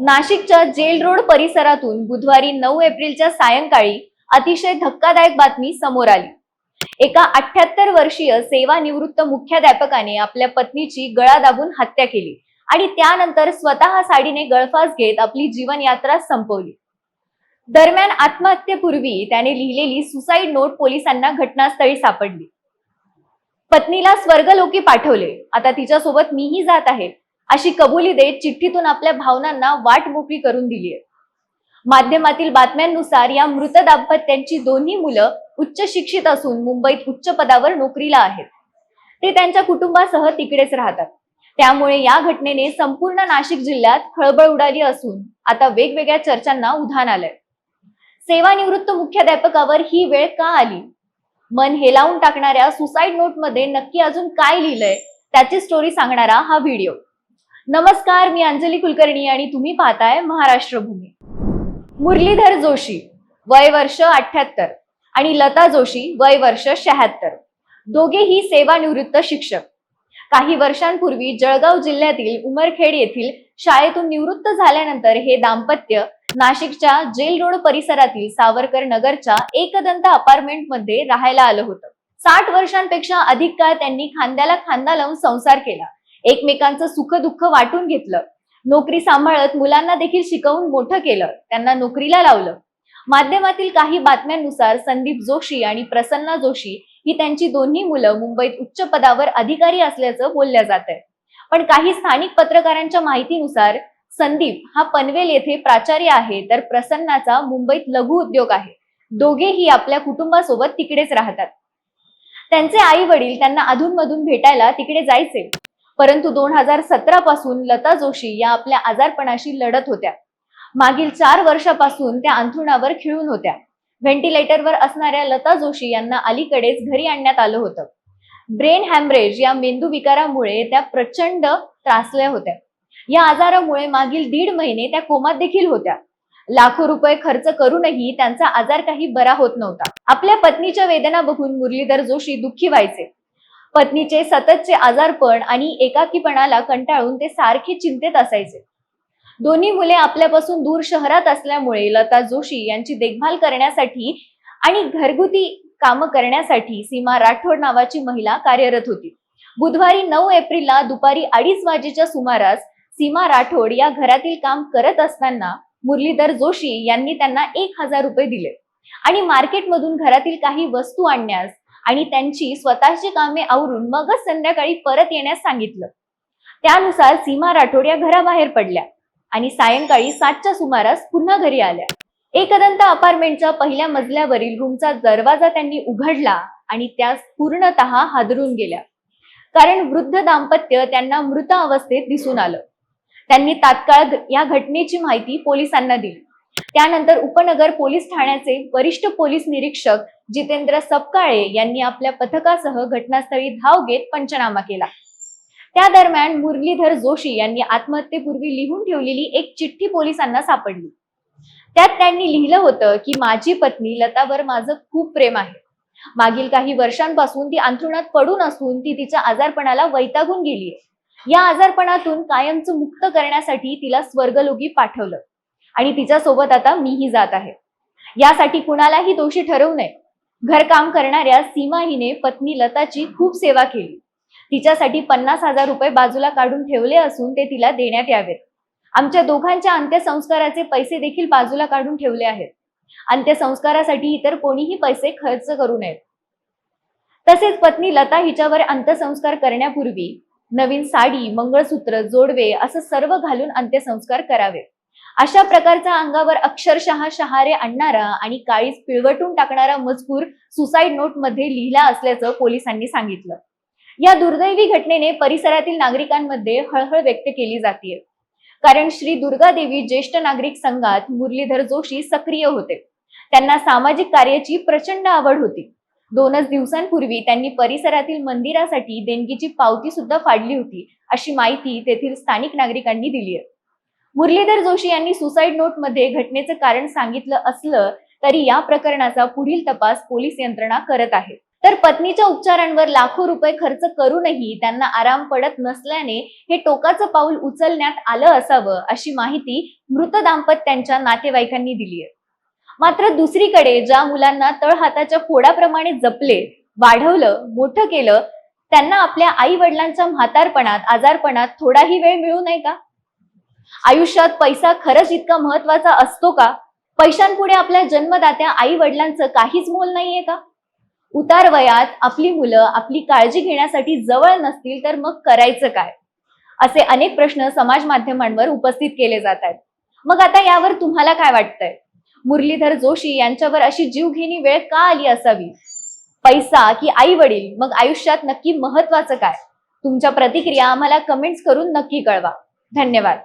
नाशिकच्या gel road परिसरातून बुधवारी नऊ एप्रिलच्या सायंकाळी अतिशय धक्कादायक बातमी समोर आली. एका अठ्याहत्तर वर्षीय सेवानिवृत्त मुख्याध्यापकाने आपल्या पत्नीची गळा दाबून हत्या केली आणि त्यानंतर स्वतः साडीने गळफास घेत आपली जीवनयात्रा संपवली. दरम्यान आत्महत्येपूर्वी त्याने लिहिलेली सुसाईड नोट पोलिसांना घटनास्थळी सापडली. पत्नीला स्वर्गलोकी पाठवले. आता तिच्यासोबत मीही जात आहे. अशी कबुली देत चिठ्ठीतून आपल्या भावनांना वाट मोकळी करून दिली आहे. माध्यमातील बातम्यांनुसार या मृत दाम्पत्यांची दोन्ही मुलं उच्च शिक्षित असून मुंबईत उच्च पदावर नोकरीला आहेत. ते त्यांच्या कुटुंबासह तिकडेच राहतात. त्यामुळे या घटनेने संपूर्ण नाशिक जिल्ह्यात खळबळ उडाली असून आता वेगवेगळ्या चर्चांना उधाण आलंय. सेवानिवृत्त मुख्याध्यापकावर ही वेळ का आली? मन हेलावून टाकणाऱ्या सुसाईड नोटमध्ये नक्की अजून काय लिहिलंय? त्याची स्टोरी सांगणारा हा व्हिडिओ. नमस्कार मी अंजली कुलकर्णी आणि तुम्ही पाहताय महाराष्ट्र भूमी. मुरलीधर जोशी वय वर्ष अठ्याहत्तर आणि लता जोशी वय वर्ष शहात्तर. दोघेही सेवानिवृत्त शिक्षक. काही वर्षांपूर्वी जळगाव जिल्ह्यातील उमरखेड येथील शाळेतून निवृत्त झाल्यानंतर हे दाम्पत्य नाशिकच्या जेल रोड परिसरातील सावरकर नगरच्या एकदंत अपार्टमेंटमध्ये राहायला आलं होतं. साठ वर्षांपेक्षा अधिक काळ त्यांनी खांद्याला खांदा लावून संसार केला. एकमेकांचं सुख दुःख वाटून घेतलं. नोकरी सांभाळत मुलांना देखील शिकवून मोठं केलं. त्यांना नोकरीला लावलं. माध्यमातील काही बातम्यांनुसार संदीप जोशी आणि प्रसन्ना जोशी ही त्यांची दोन्ही मुलं मुंबईत उच्च पदावर अधिकारी असल्याचं बोलल्या जात आहे पण काही स्थानिक पत्रकारांच्या माहितीनुसार संदीप हा पनवेल येथे प्राचार्य आहे तर प्रसन्नाचा मुंबईत लघु उद्योग आहे. दोघेही आपल्या कुटुंबासोबत तिकडेच राहतात. त्यांचे आई वडील त्यांना अधूनमधून भेटायला तिकडे जायचे. परंतु दोन हजार सतरा पासून लता जोशी या आपल्या आजारपणाशी लढत होत्या. मागील चार वर्षापासून त्या अंथरुणावर खिळून होत्या. व्हेंटिलेटरवर असणाऱ्या लता जोशी यांना अलीकडेच घरी आणण्यात आलं होतं. ब्रेन हॅमरेज या मेंदू विकारामुळे त्या प्रचंड त्रासल्या होत्या. या आजारामुळे मागील दीड महिने त्या कोमात देखील होत्या. लाखो रुपये खर्च करूनही त्यांचा आजार काही बरा होत नव्हता. आपल्या पत्नीच्या वेदना बघून मुरलीधर जोशी दुःखी व्हायचे. पत्नीचे सततचे आजारपण आणि एकाकीपणाला कंटाळून ते सारखे चिंतेत असायचे. दोन्ही मुले आपल्यापासून दूर शहरात असल्यामुळे लता जोशी यांची देखभाल करण्यासाठी आणि घरगुती कामं करण्यासाठी सीमा राठोड नावाची महिला कार्यरत होती. बुधवारी नऊ एप्रिलला दुपारी अडीच वाजेच्या सुमारास सीमा राठोड या घरातील काम करत असताना मुरलीधर जोशी यांनी त्यांना एक हजार रुपये दिले आणि मार्केटमधून घरातील काही वस्तू आणण्यास आणि त्यांची स्वतःची कामे आवरून मगच संध्याकाळी परत येण्यास सांगितलं. त्यानुसार सीमा राठोड या घराबाहेर पडल्या आणि सायंकाळी सातच्या सुमारास पुन्हा घरी आल्या. एकदंत अपार्टमेंटच्या पहिल्या मजल्यावरील रूमचा दरवाजा त्यांनी उघडला आणि त्यास पूर्णतः हादरून गेल्या. कारण वृद्ध दाम्पत्य त्यांना मृत अवस्थेत दिसून आलं. त्यांनी तात्काळ या घटनेची माहिती पोलिसांना दिली. त्यानंतर उपनगर पोलीस ठाण्याचे वरिष्ठ पोलीस निरीक्षक जितेंद्र सपकाळे यांनी आपल्या पथकासह घटनास्थळी धाव घेत पंचनामा केला. त्या दरम्यान मुरलीधर जोशी यांनी आत्महत्येपूर्वी लिहून ठेवलेली एक चिठ्ठी पोलिसांना सापडली. त्यात त्यांनी लिहिलं होतं की माझी पत्नी लतावर माझं खूप प्रेम आहे. मागील काही वर्षांपासून ती अंथरुणात पडून असून ती तिच्या आजारपणाला वैतागून गेलीये. या आजारपणातून कायमचं मुक्त करण्यासाठी तिला स्वर्गलोगी पाठवलं. आणि तिच्यासोबत आता मीही जात आहे. यासाठी कुणालाही दोषी ठरवू नये. घरकाम करणाऱ्या सीमा हिने पत्नी लताची खूप सेवा केली. तिच्यासाठी पन्नास हजार रुपये बाजूला काढून ठेवले असून ते तिला देण्यात यावेत. आमच्या दोघांच्या अंत्यसंस्काराचे पैसे देखील बाजूला काढून ठेवले आहेत. अंत्यसंस्कारासाठी इतर कोणीही पैसे खर्च करू नयेत. तसेच पत्नी लता हिच्यावर अंत्यसंस्कार करण्यापूर्वी नवीन साडी मंगळसूत्र जोडवे असं सर्व घालून अंत्यसंस्कार करावे अशा प्रकारचा अंगावर अक्षरशः शहारे आणणारा आणि काळीच पिळवटून टाकणारा मजकूर सुसाईड नोटमध्ये लिहिला असल्याचं पोलिसांनी सांगितलं. या दुर्दैवी घटनेने परिसरातील नागरिकांमध्ये हळहळ व्यक्त केली जाते कारण श्री दुर्गा देवी ज्येष्ठ नागरिक संघात मुरलीधर जोशी सक्रिय होते. त्यांना सामाजिक कार्याची प्रचंड आवड होती. दोनच दिवसांपूर्वी त्यांनी परिसरातील मंदिरासाठी देणगीची पावती सुद्धा फाडली होती अशी माहिती तेथील स्थानिक नागरिकांनी दिली आहे मुरलीधर जोशी यांनी सुसाईड नोटमध्ये घटनेचं कारण सांगितलं असलं तरी या प्रकरणाचा पुढील तपास पोलीस यंत्रणा करत आहे. तर पत्नीच्या उपचारांवर लाखो रुपये खर्च करूनही त्यांना आराम पडत नसल्याने हे टोकाचं पाऊल उचलण्यात आलं असावं अशी माहिती मृत दाम्पत्यांच्या नातेवाईकांनी दिली आहे. मात्र दुसरीकडे ज्या मुलांना तळहाताच्या फोडाप्रमाणे जपले वाढवलं मोठं केलं त्यांना आपल्या आई वडिलांच्या म्हातारपणात आजारपणात थोडाही वेळ मिळू नये का? आयुष्यात पैसा खरंच इतका महत्त्वाचा असतो का? पैशांपुढे आपल्या जन्मदात्या आई वडिलांचं काहीच मोल नाहीये का? उतार वयात आपली मुलं आपली काळजी घेण्यासाठी जवळ नसतील तर मग करायचं काय? असे अनेक प्रश्न समाज माध्यमांवर उपस्थित केले जात आहेत. मग आता यावर तुम्हाला काय वाटतंय? मुरलीधर जोशी यांच्यावर अशी जीवघेणी वेळ का आली असावी? पैसा की आई वडील मग आयुष्यात नक्की महत्वाचं काय? तुमच्या प्रतिक्रिया आम्हाला कमेंट्स करून नक्की कळवा. धन्यवाद.